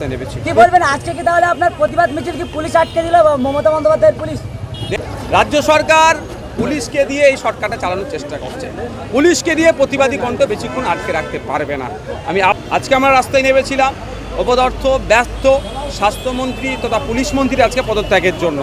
কি বলবেন? আজকে কি তাহলে আপনার প্রতিবাদ মিছিল কি পুলিশ আটকে দিল? মমতা বন্দ্যোপাধ্যায়ের পুলিশ? রাজ্য সরকার পুলিশকে দিয়ে এই সরকারটা চালানোর চেষ্টা করছে। পুলিশকে দিয়ে প্রতিবাদী কণ্ঠ বেশিক্ষণ আটকে রাখতে পারবে না। আমি আজকে আমরা রাস্তায় নেমেছিলাম। অপদার্থ ব্যস্ত স্বাস্থ্যমন্ত্রী তথা পুলিশ মন্ত্রী আজকে পদত্যাগের জন্য।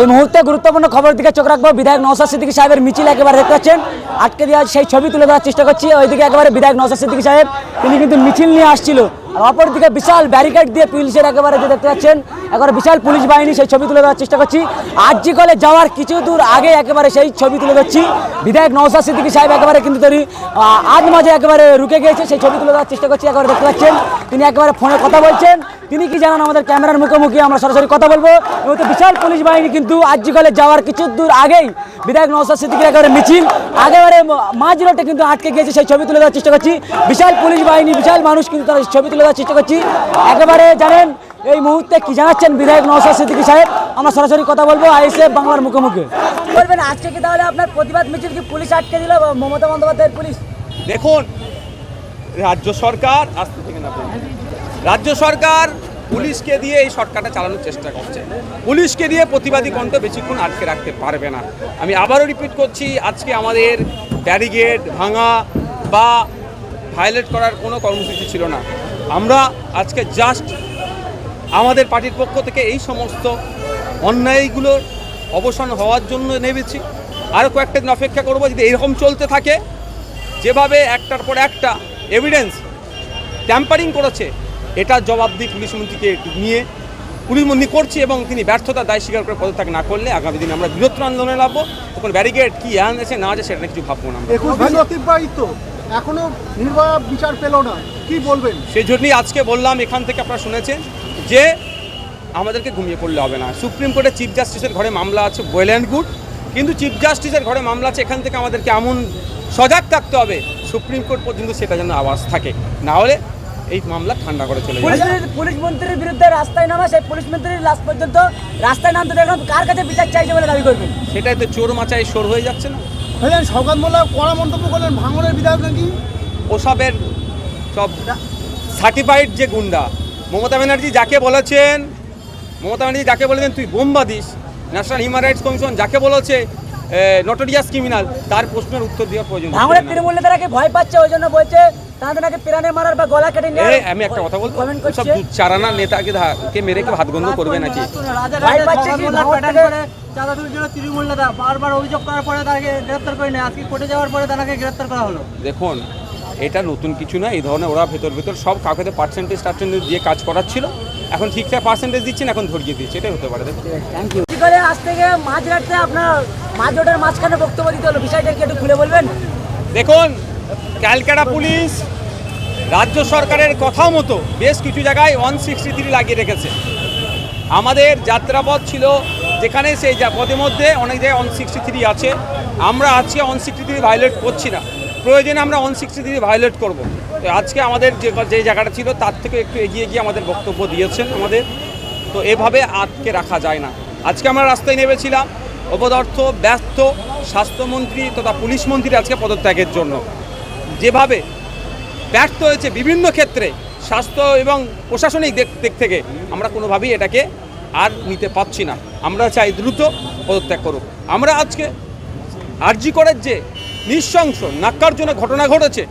এই মুহূর্তে গুরুত্বপূর্ণ খবর দিকে চোখ রাখব। বিধায়ক নৌসাদ সিদ্দিকী সাহেবের মিছিল একেবারে দেখতে পাচ্ছেন। আটকে দেওয়া সেই ছবি তুলে ধরার চেষ্টা করছি। ওইদিকে একেবারে বিধায়ক নৌসাদ সিদ্দিকী সাহেব তিনি কিন্তু মিছিল নিয়ে আসছিল। আর অপরদিকে বিশাল ব্যারিকেড দিয়ে পুলিশের একেবারে যে দেখতে পাচ্ছেন, একেবারে বিশাল পুলিশ বাহিনী সেই ছবি তুলে ধরার চেষ্টা করছি। আরজি কলে যাওয়ার কিছু দূর আগে একেবারে সেই ছবি তুলে ধরছি। বিধায়ক নৌসাদ সিদ্দিকি সাহেব একেবারে কিন্তু তিনি আজ মাঝে একেবারে রুকে গিয়েছে, সেই ছবি তুলে ধরার চেষ্টা করছি, একেবারে দেখতে পাচ্ছেন। তিনি একেবারে ফোনে কথা বলছেন। তিনি কি জানান আমাদের ক্যামেরার মুখোমুখি আমরা সরাসরি কথা বলব? এবং বিশাল পুলিশ বাহিনী কিন্তু আর্যিকলে যাওয়ার কিছু দূর আগেই বিধায়ক নৌসাদ সিদ্দিকের একেবারে মিছিল, একেবারে মাঝ রোডে কিন্তু আটকে গিয়েছে সেই ছবি তুলে দেওয়ার চেষ্টা করছি। বিশাল পুলিশ বাহিনী, বিশাল মানুষ কিন্তু তারা ছবি তুলে দেওয়ার চেষ্টা করছি। একেবারে জানেন, এই মুহূর্তে কি জানাচ্ছেন বিধায়ক নৌসাদ সিদ্দিকী সাহেব? আমরা সরাসরি কথা বলব আইসে বাংলার মুখোমুখি। বলবেন আজকে কি তাহলে আপনার প্রতিবাদ মিছিল কি পুলিশ আটকে দিল? মমতা বন্দ্যোপাধ্যায়ের পুলিশ? দেখুন, রাজ্য সরকার রাজ্য সরকার পুলিশকে দিয়ে এই সরকারটা চালানোর চেষ্টা করছে। পুলিশকে দিয়ে প্রতিবাদী কণ্ঠ বেশিক্ষণ আটকে রাখতে পারবে না। আমি আবারও রিপিট করছি, আজকে আমাদের ব্যারিগেড ভাঙা বা ভায়োলেট করার কোনো কর্মসূচি ছিল না। আমরা আজকে জাস্ট আমাদের পার্টির পক্ষ থেকে এই সমস্ত অন্যায়গুলোর অবসান হওয়ার জন্য নেমেছি। আরও কয়েকটা দিন অপেক্ষা করব, যদি এরকম চলতে থাকে, যেভাবে একটার পর একটা এভিডেন্স ট্যাম্পারিং করেছে, এটা জবাব দিয়ে পুলিশ মন্ত্রীকে নিয়ে পুলিশ মন্ত্রী করছি এবং তিনি ব্যর্থতার দায় স্বীকার করে পদত্যাগ না করলে আগামী দিনে আমরা বৃহত্তর আন্দোলনে লাভবো তখন ব্যারিকেড কি আছে না আছে সেটা কিছু ভাববো না আমরা। এখনও বিচার পেল না। কি বলবেন? সেই জন্যই আজকে বললাম এখান থেকে আপনারা শুনেছেন যে আমাদেরকে ঘুমিয়ে পড়লে হবে না। সুপ্রিম কোর্টে চিফ জাস্টিসের ঘরে মামলা আছে ওয়েল অ্যান্ড গুড কিন্তু চিফ জাস্টিসের ঘরে মামলা আছে এখান থেকে আমাদেরকে এমন সজাগ থাকতে হবে সুপ্রিম কোর্ট পর্যন্ত সেটা যেন আওয়াজ থাকে। না হলে এই মামলা ঠান্ডা করে চলে পুলিশ যাবে পুলিশ মন্ত্রীর বিরুদ্ধে রাস্তায় নামা সেই পুলিশ মন্ত্রীর লাস্ট পর্যন্ত রাস্তায় নামতে দেখলাম কার কাছে বিচার চাইছে বলে দাবি করবেন? সেটাই তো চোর মাচায় সর হয়ে যাচ্ছে না। ভাইজান সৌগাত মোল্লা কড়া মন্তব্য করলেন ভাঙনের বিধায়ক নাকি? ওসবের সব সার্টিফাইড যে গুন্ডা। মমতা ব্যানার্জি যাকে বলেছেন মমতা ব্যানার্জি যাকে বলেছেন তুই বোম্বা this. National human rights commission যাকে বলেছে নটোরিয়াস ক্রিমিনাল তার প্রশ্নের উত্তর দেওয়ার প্রয়োজন ভাঙড়ের। তৃণমূল ভয় পাচ্ছে ওই জন্য বলছে তাদের নাকি প্রাণে মারার বা গলা কেটে নেওয়ার আমি একটা কথা বলব সব চারানা নেতাকে কে মেরে কেউ হাত গন্ধ করবে নাকি? ভয় পাচ্ছে কি? ভাঙড় থেকে চাঁদা চুরির জন্য তৃণমূল নেতা বারবার অভিযোগ করার পরে তাকে গ্রেপ্তার করে নেয়। আজকে কোর্টে যাওয়ার পরে তাকে গ্রেপ্তার করা হলো। দেখুন এটা নতুন কিছু না এই ধরনের ওরা ভেতর ভেতর সব কাউকে পার্সেন্টেজ টার্সেন্টেজ দিয়ে কাজ করাচ্ছিল। এখন ঠিকঠাক পার্সেন্টেজ দিচ্ছেন এখন ধরিয়ে দিচ্ছে এটাই হতে পারে। দেখুন থ্যাংক ইউ আজ থেকে মাঝ রাতে আপনার মাঝ রোডের মাঝখানে বক্তব্য দিতে হলো বিষয়টা কি একটু খুলে বলবেন? দেখুন ক্যালকাটা পুলিশ রাজ্য সরকারের কথা মতো বেশ কিছু জায়গায় ওয়ান সিক্সটি থ্রি লাগিয়ে রেখেছে। আমাদের যাত্রাপথ ছিল যেখানে সেই পথের মধ্যে অনেক জায়গায় ওয়ান সিক্সটি থ্রি আছে। আমরা আজকে ওয়ান সিক্সটি থ্রি ভায়োলেট করছি না। প্রয়োজনে আমরা ওয়ান সিক্সটি থ্রি ভায়োলেট করব। তো আজকে আমাদের যে যে জায়গাটা ছিল, তার থেকে একটু এগিয়ে গিয়ে আমাদের বক্তব্য দিয়েছেন আমাদের। তো এভাবে আটকে রাখা যায় না। আজকে আমরা রাস্তায় নেমেছিলাম, অপদার্থ ব্যস্ত স্বাস্থ্যমন্ত্রী তথা পুলিশ মন্ত্রী আজকে পদত্যাগের জন্য। যেভাবে ব্যর্থ হয়েছে বিভিন্ন ক্ষেত্রে, স্বাস্থ্য এবং প্রশাসনিক দিক দিক থেকে, আমরা কোনোভাবেই এটাকে আর নিতে পারছি না। আমরা চাই দ্রুত পদত্যাগ করুক। আমরা আজকে আরজি করার যে নৃশংস, নাক্কারজনক ঘটনা ঘটেছে,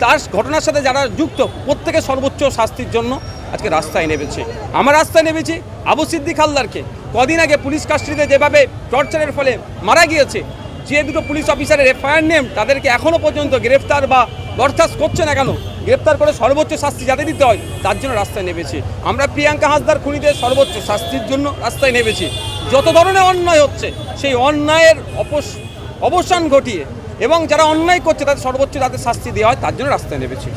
তার ঘটনার সাথে যারা যুক্ত, প্রত্যেকে সর্বোচ্চ শাস্তির জন্য আজকে রাস্তায় নেমেছে। আমার রাস্তায় নেমেছি, আবু সিদ্দিক হালদারকে। কদিন আগে পুলিশ কাস্টডিতে যেভাবে টর্চারের ফলে মারা গিয়েছে, যে দুটো পুলিশ অফিসারের এফআইআর নেম তাদেরকে এখনও পর্যন্ত গ্রেফতার বা বরখাস্ত করছে না কেন? গ্রেফতার করে সর্বোচ্চ শাস্তি যাতে দিতে হয়, তার জন্য রাস্তায় নেমেছি। আমরা প্রিয়াঙ্কা হাসদার খুনিদের সর্বোচ্চ শাস্তির জন্য রাস্তায় নেমেছি। যত ধরনের অন্যায় হচ্ছে, সেই অন্যায়ের অপস অবসান ঘটিয়ে এবং যারা অন্যায় করছে তাদের সর্বোচ্চ তাদের শাস্তি দেওয়া হয় তার জন্য রাস্তায় নেমেছি।